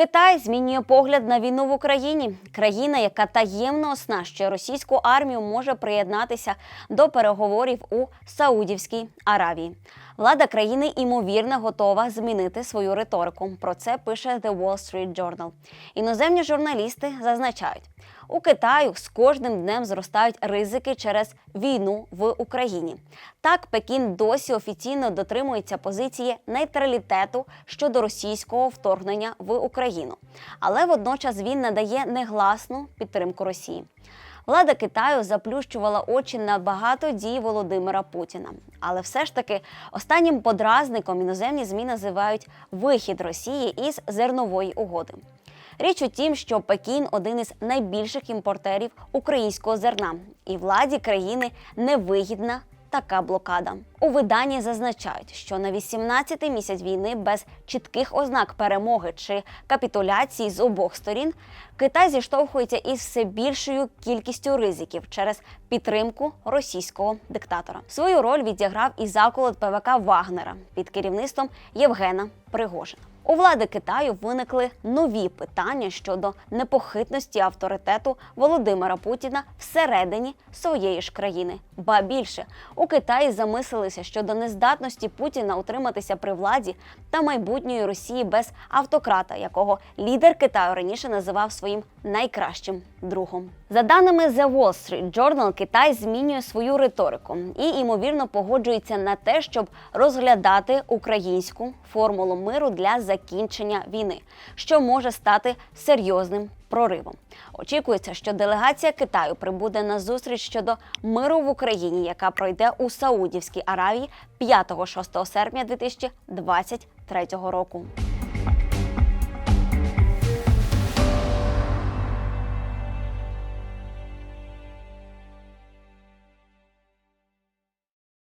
Китай змінює погляд на війну в Україні. Країна, яка таємно оснащує російську армію, може приєднатися до переговорів у Саудівській Аравії. Влада країни ймовірно готова змінити свою риторику. Про це пише The Wall Street Journal. Іноземні журналісти зазначають, у Китаю з кожним днем зростають ризики через війну в Україні. Так, Пекін досі офіційно дотримується позиції нейтралітету щодо російського вторгнення в Україну, але водночас він надає негласну підтримку Росії. Влада Китаю заплющувала очі на багато дій Володимира Путіна. Але все ж таки останнім подразником іноземні ЗМІ називають вихід Росії із зернової угоди. Річ у тім, що Пекін один із найбільших імпортерів українського зерна, і владі країни невигідна така блокада. У виданні зазначають, що на 18-й місяць війни без чітких ознак перемоги чи капітуляції з обох сторін Китай зіштовхується із все більшою кількістю ризиків через підтримку російського диктатора. Свою роль відіграв і заколот ПВК Вагнера під керівництвом Євгена Пригожина. У влади Китаю виникли нові питання щодо непохитності авторитету Володимира Путіна всередині своєї ж країни. Ба більше у Китаї замислилися щодо нездатності Путіна утриматися при владі та майбутньої Росії без автократа, якого лідер Китаю раніше називав своїм найкращим другом. За даними The Wall Street Journal, Китай змінює свою риторику і ймовірно погоджується на те, щоб розглядати українську формулу миру для закінчення війни, що може стати серйозним проривом. Очікується, що делегація Китаю прибуде на зустріч щодо миру в Україні, яка пройде у Саудівській Аравії 5-6 серпня 2023 року.